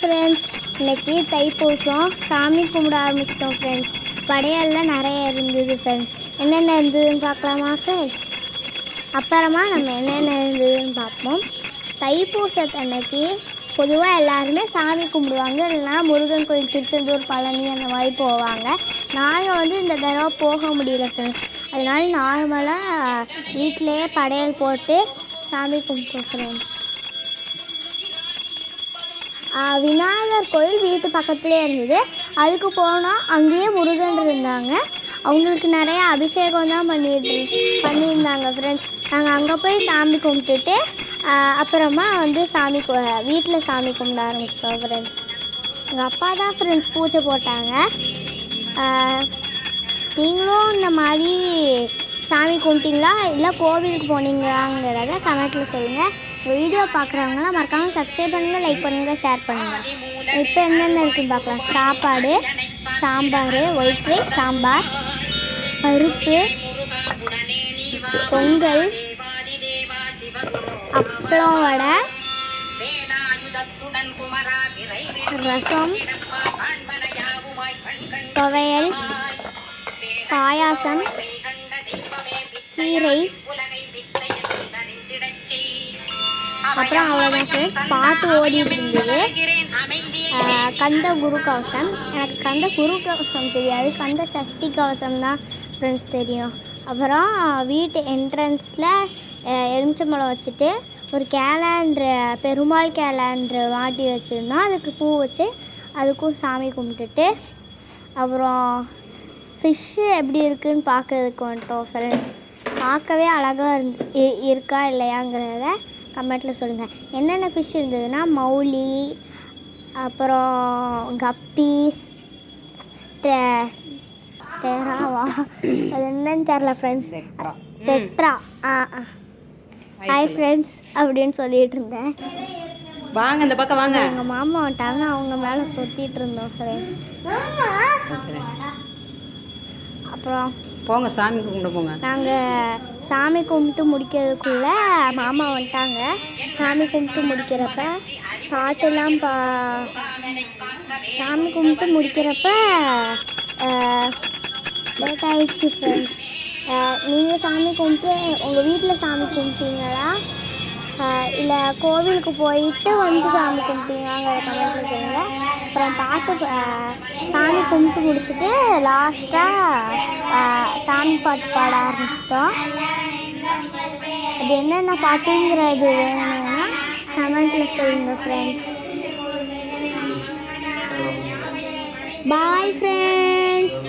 Friends இன்னைக்கு தைப்பூசம். சாமி கும்பிட ஆரம்பிச்சிட்டோம் ஃப்ரெண்ட்ஸ் படையெல்லாம் நிறைய இருந்தது ஃப்ரெண்ட்ஸ் என்னென்ன இருந்ததுன்னு பார்க்கலாமா ஃப்ரெண்ட்ஸ் அப்புறமா நம்ம என்னென்ன இருந்ததுன்னு பார்ப்போம். தைப்பூசத்தன்னைக்கு பொதுவாக எல்லாருமே சாமி கும்பிடுவாங்க. இல்லைன்னா முருகன் கோயில் திருச்செந்தூர் பழனி அந்த மாதிரி போவாங்க. நாங்கள் வந்து இந்த தடவை போக முடியல ஃப்ரெண்ட்ஸ் அதனால நார்மலாக வீட்டிலேயே படையல் போட்டு சாமி கும்பிட்டோம் ஃப்ரெண்ட்ஸ் விநாயகர் கோயில் வீட்டு பக்கத்துலேயே இருந்தது. அதுக்கு போனால் அங்கேயே முருகன் இருந்தாங்க. அவங்களுக்கு நிறைய அபிஷேகம் தான் பண்ணிட்டு பண்ணியிருந்தாங்க ஃப்ரெண்ட்ஸ் நாங்கள் அங்கே போய் சாமி கும்பிட்டுட்டு அப்புறமா வந்து சாமி வீட்டில் சாமி கும்பிட ஆரம்பிச்சிட்டோம் ஃப்ரெண்ட்ஸ் எங்கள் அப்பா தான் ஃப்ரெண்ட்ஸ் பூஜை போட்டாங்க. நீங்களும் இந்த மாதிரி சாமி கும்பிட்டீங்களா? இல்லை கோவிலுக்கு போனீங்களாங்கிறத கமெண்ட்டில் சொல்லுங்கள் வீடியோ பார்க்குறவங்களாம் மறக்காமல் சப்ஸ்கிரைப் பண்ணுங்கள் லைக் பண்ணுங்கள் ஷேர் பண்ணுங்கள் இப்போ என்னென்ன இருக்குன்னு பார்க்கலாம். சாப்பாடு சாம்பார் ஒயிட் ரைஸ் சாம்பார் பருப்பு பொங்கல் அப்பளம் வடை ரசம் துவையல் பாயாசம் கீரை அப்புறம் அவ்வளோதான் ஃப்ரெண்ட்ஸ் பாட்டு ஓடிட்டு இருந்தது. கந்த குரு கவசம் எனக்கு கந்த குரு கவசம் தெரியாது. கந்த சஷ்டி கவசம் தான் ஃப்ரெண்ட்ஸ் தெரியும். அப்புறம் வீட்டு என்ட்ரன்ஸில் எலுமிச்சம்பழம் வச்சுட்டு ஒரு கேலண்ட்ரு பெருமாள் கேலண்ட்ரு மாட்டி வச்சுருந்தோம். அதுக்கு பூ வச்சு அதுக்கும் சாமி கும்பிட்டுட்டு அப்புறம் ஃபிஷ்ஷு எப்படி இருக்குன்னு பார்க்குறதுக்கு வந்துட்டோம் ஃப்ரெண்ட்ஸ் பார்க்கவே அழகாக இருந்து இருக்கா இல்லையாங்கிறத கமெண்ட்டில் சொல்லுங்கள் என்னென்ன ஃபிஷ் இருந்ததுன்னா மௌலி அப்புறம் கப்பீஸ் டெராவா அது என்னன்னு தெரில ஃப்ரெண்ட்ஸ் டெட்ரா ஆ ஹாய் ஃப்ரெண்ட்ஸ் அப்படின்னு சொல்லிட்டு இருந்தேன். வாங்க இந்த பக்கம் வாங்க. எங்கள் மாமா வந்துட்டாங்க அவங்க மேலே தொத்திட்டு இருந்தோம் ஃப்ரெண்ட்ஸ் அப்புறம் போங்க சாமி கும்பிட போங்க. நாங்கள் சாமி கும்பிட்டு முடிக்கிறதுக்குள்ள மாமா வந்துட்டாங்க. சாமி கும்பிட்டு முடிக்கிறப்ப பாட்டெல்லாம் பா சாமி கும்பிட்டு முடிக்கிறப்ப லேட் ஆயிடுச்சு ஃப்ரெண்ட்ஸ் நீங்கள் சாமி கும்பிட்டு உங்கள் வீட்டில் சாமி கும்பிட்டீங்களா? இல்லை கோவிலுக்கு போயிட்டு வந்து சாமி கும்பிட்டீங்களாங்கிற கமெண்ட்டில் சொல்லுங்கள் அப்புறம் பாட்டு சாமி கும்பிட்டு முடிச்சுட்டு லாஸ்ட்டாக சாமி பாட்டு பாட ஆரம்பிச்சிட்டோம். அது என்னென்ன பாட்டுங்கிறது வேணும்னா கமெண்ட்டில் சொல்லுங்கள் ஃப்ரெண்ட்ஸ் பாய் ஃப்ரெண்ட்ஸ்